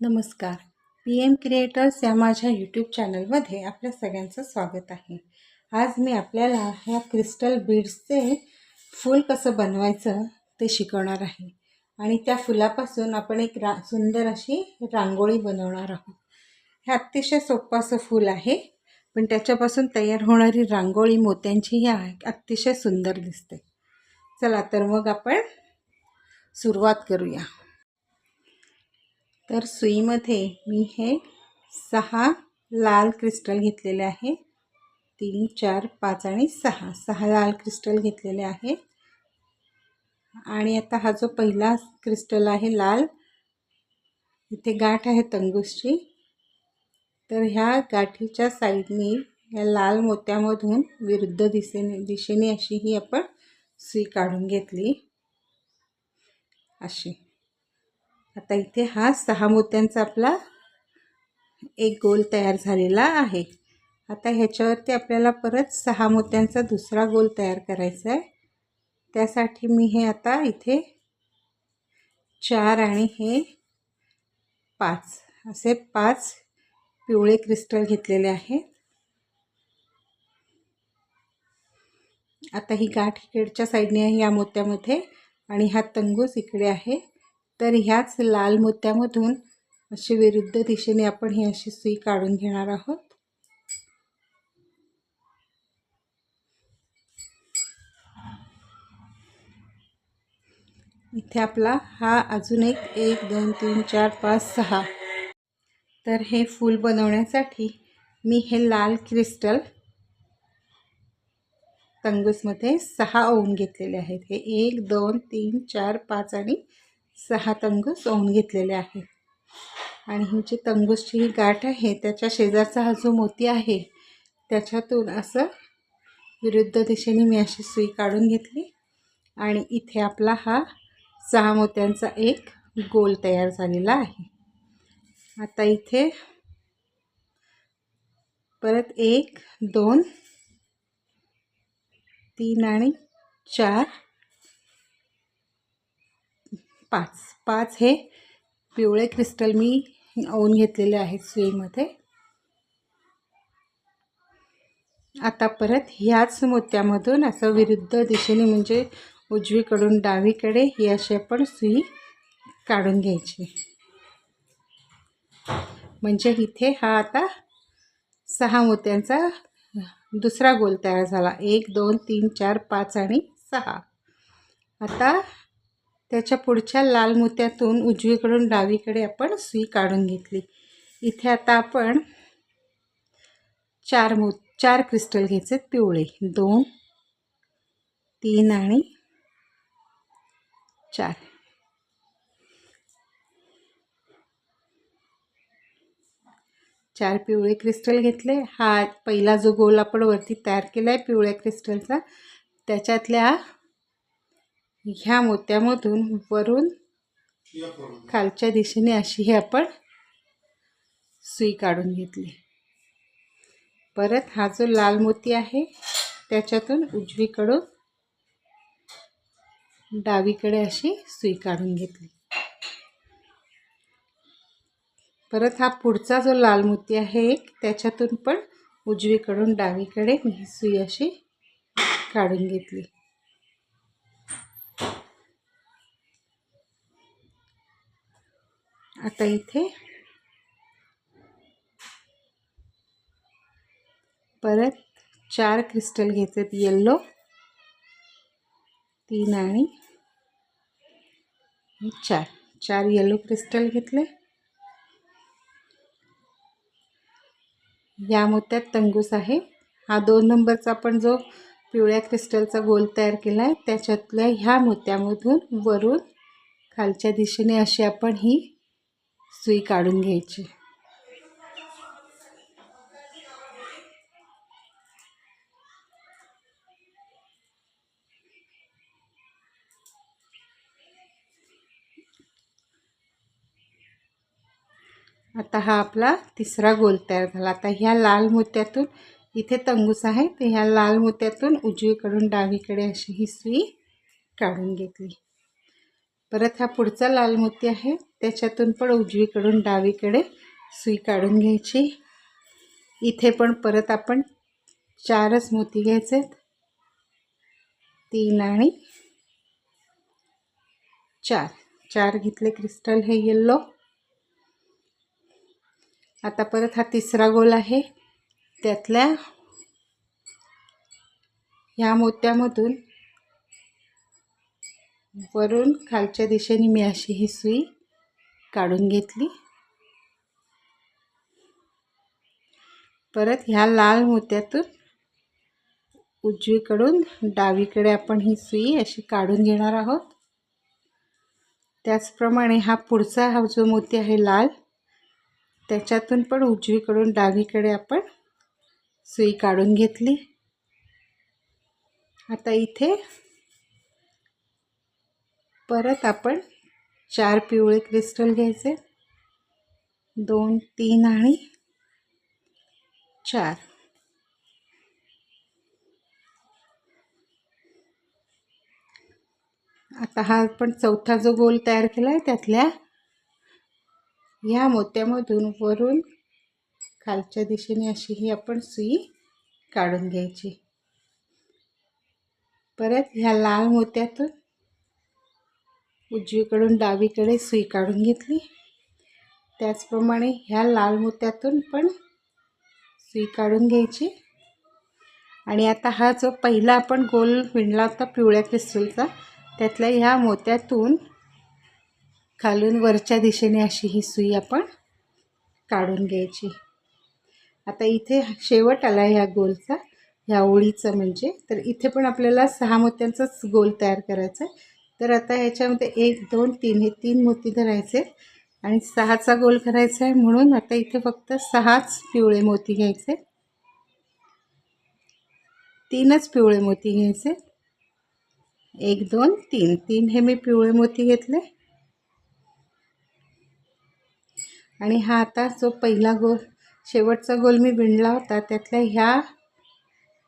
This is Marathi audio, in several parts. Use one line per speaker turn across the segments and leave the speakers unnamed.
नमस्कार. पी एम क्रिएटर्स या माझ्या यूट्यूब चॅनलमध्ये आपल्या सगळ्यांचं स्वागत आहे. आज मी आपल्याला ह्या क्रिस्टल बीड्सचे फूल कसं बनवायचं ते शिकवणार आहे. आणि त्या फुलापासून आपण एक रा सुंदर अशी रांगोळी बनवणार आहोत. हे अतिशय सोपं असं फूल आहे पण त्याच्यापासून तयार होणारी रांगोळी मोत्यांची ही अतिशय सुंदर दिसते. चला तर मग आपण सुरुवात करूया. तर सुईमध्ये मी हे सहा लाल क्रिस्टल घेतलेले आहे. तीन चार पाच आणि सहा. सहा लाल क्रिस्टल घेतलेले आहे. आणि आता हा जो पहिला क्रिस्टल आहे लाल इथे गाठ आहे तंगूसची. तर ह्या गाठीच्या साईडनी या लाल मोत्यामधून विरुद्ध दिशेने दिशेने अशी ही आपण सुई काढून घेतली. अशी. आता इथे हा सहा मोत्यांचा आपला एक गोल तयार झालेला आहे. आता ह्याच्यावरती आपल्याला परत सहा मोत्यांचा दुसरा गोल तयार करायचा आहे. त्यासाठी मी हे आता इथे चार आणि हे पाच असे पाच पिवळे क्रिस्टल घेतलेले आहेत. आता ही गाठ इकडच्या साईडने आहे या मोत्यामध्ये आणि हा तंगूस इकडे आहे. तर ह्याच लाल मोत्यामधून अशी विरुद्ध दिशेने आपण ही अशी सुई काढून घेणार आहोत. इथे आपला हा अजून एक एक दोन तीन चार पाच सहा. तर हे फूल बनवण्यासाठी मी हे लाल क्रिस्टल तंगूसमध्ये सहा ओवून घेतलेले आहेत. हे एक दोन तीन चार पाच आणि सहा तंग सोवून घेतलेले आहे आणि ही जी तंगूसची ही गाठ आहे त्याच्या शेजारचा हा जो मोती आहे त्याच्यातून असं विरुद्ध दिशेने मी अशी सुई काढून घेतली. आणि इथे आपला हा सहा मोत्यांचा एक गोल तयार झालेला आहे. आता इथे परत एक दोन तीन आणि चार पाच. पाच हे पिवळे क्रिस्टल मी ओन घेतलेले आहेत सुईमध्ये आता परत ह्याच मोत्यामधून असं विरुद्ध दिशेने म्हणजे उजवीकडून डावीकडे ही अशी आपण सुई काढून घ्यायची. म्हणजे इथे हा आता सहा मोत्यांचा दुसरा गोल तयार झाला. एक दोन तीन चार पाच आणि सहा. आता त्याच्या पुढच्या लाल मोत्यातून उजवीकडून डावीकडे आपण सुई काढून घेतली. इथे आता आपण चार मो चार क्रिस्टल घ्यायचे पिवळे. दोन तीन आणि चार. चार पिवळे क्रिस्टल घेतले. हा पहिला जो गोल आपण वरती तयार केला आहे पिवळ्या क्रिस्टलचा त्याच्यातल्या ह्या मोत्यामधून वरून खालच्या दिशेने अशी ही आपण सुई काढून घेतली. परत हा जो लाल मोती आहे त्याच्यातून उजवीकडून डावीकडे अशी सुई काढून घेतली. परत हा पुढचा जो लाल मोती आहे एक त्याच्यातून पण उजवीकडून डावीकडे ही सुई अशी काढून घेतली. आता इथे परत चार क्रिस्टल घेतात येल्लो तीन आणि चार. चार येलो क्रिस्टल घेतले. या मोत्यात तंगूस आहे. हा दोन नंबरचा आपण जो पिवळ्या क्रिस्टलचा गोल तयार केला आहे. त्याच्यातल्या ह्या मोत्यामधून वरून खालच्या दिशेने अशी आपण ही सुई काढून घ्यायची. आता हा आपला तिसरा गोल तयार झाला. आता ह्या लाल मोत्यातून इथे तंगूस आहे. तर ह्या लाल मोत्यातून उजवीकडून डावीकडे अशी ही सुई काढून घेतली. परत हा पुढचा लाल मोती आहे. त्याच्यातून पण उजवीकडून डावीकडे सुई काढून घ्यायची. इथे पण परत आपण चारच मोती घ्यायचे तीन आणि चार. चार घेतले क्रिस्टल हे येल्लो आता परत हा तिसरा गोल आहे. त्यातल्या ह्या मोत्यामधून वरून खालच्या दिशेने मी अशी ही सुई काढून घेतली. परत ह्या लाल मोत्यातून उजवीकडून डावीकडे आपण ही सुई अशी काढून घेणार आहोत. त्याचप्रमाणे हा पुढचा हा जो मोती आहे लाल त्याच्यातून पण उजवीकडून डावीकडे आपण सुई काढून घेतली. आता इथे परत आपण चार पिवळे क्रिस्टल घ्यायचे. दोन तीन आणि चार. आता हा आपण चौथा जो गोल तयार केला आहे त्यातल्या ह्या मोत्यामधून वरून खालच्या दिशेने अशी ही आपण सुई काढून घ्यायची. परत ह्या लाल मोत्यातून उजवीकडून डावीकडे सुई काढून घेतली. त्याचप्रमाणे ह्या लाल मोत्यातून पण सुई काढून घ्यायची. आणि आता हा जो पहिला आपण गोल विणला होता पिवळ्या क्रिस्टलचा त्यातल्या ह्या मोत्यातून खालून वरच्या दिशेने अशी ही सुई आपण काढून घ्यायची. आता इथे शेवट आला ह्या गोलचा ह्या ओळीचं म्हणजे. तर इथे पण आपल्याला सहा मोत्यांचाच गोल तयार करायचा आहे. तर आता ह्याच्यामध्ये एक दोन तीन हे तीन मोती धरायचे आणि सहाचा गोल करायचा आहे म्हणून आता इथे फक्त सहाच पिवळे मोती घ्यायचे तीनच पिवळे मोती घ्यायचे एक दोन तीन. तीन हे मी पिवळे मोती घेतले. आणि हा आता जो पहिला गोल शेवटचा गोल मी विणला होता. त्यातल्या ह्या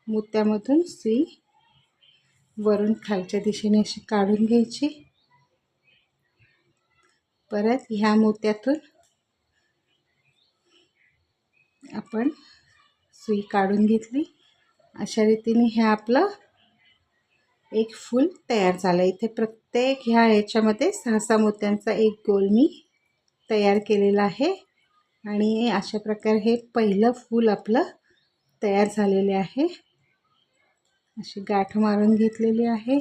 मोत्यामधून सुई वरून खालच्या दिशेने अशी काढून घ्यायची. परत ह्या मोत्यातून आपण सुई काढून घेतली. अशा रीतीने हे आपलं एक फूल तयार झालं. इथे प्रत्येक ह्या ह्याच्यामध्ये सहा सहा मोत्यांचा एक गोल मी तयार केलेला आहे. आणि अशा प्रकारे हे पहिलं फूल आपलं तयार झालेले आहे. अशी गाठ मारून घेतलेली आहे.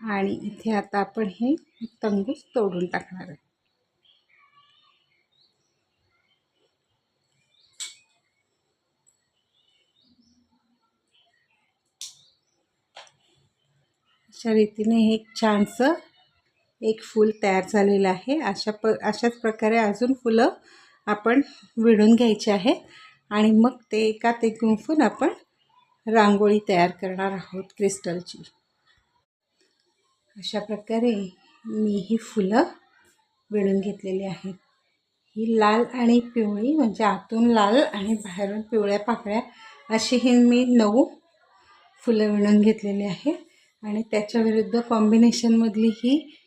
आणि इथे आता आपण हे तंगूस तोडून टाकणार आहे. अशा रीतीने हे एक छानसं एक फूल तयार झालेलं आहे. अशा प अशाच प्रकारे अजून फुलं आपण विणून घ्यायचे आहे आणि मग ते एकात एक गुंफून आपण रांगोळी तयार करणार आहोत क्रिस्टलची. अशा प्रकारे मी ही फुलं विणून घेतलेली आहेत. ही लाल आणि पिवळी म्हणजे आतून लाल आणि बाहेरून पिवळ्या पाकळ्या अशी ही मी नऊ फुलं विणून घेतलेली आहे आणि त्याच्याविरुद्ध कॉम्बिनेशनमधली ही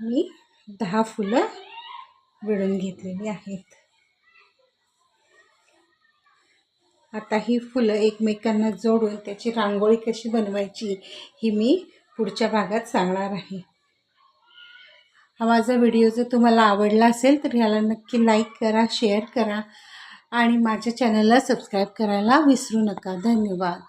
मी दहा फुलं विळून घेतलेली आहेत. आता ही फुलं एकमेकांना जोडून त्याची रांगोळी कशी बनवायची ही मी पुढच्या भागात सांगणार आहे. हा माझा व्हिडिओ जर तुम्हाला आवडला असेल तर ह्याला नक्की लाईक करा शेअर करा आणि माझ्या चॅनलला सबस्क्राईब करायला विसरू नका. धन्यवाद.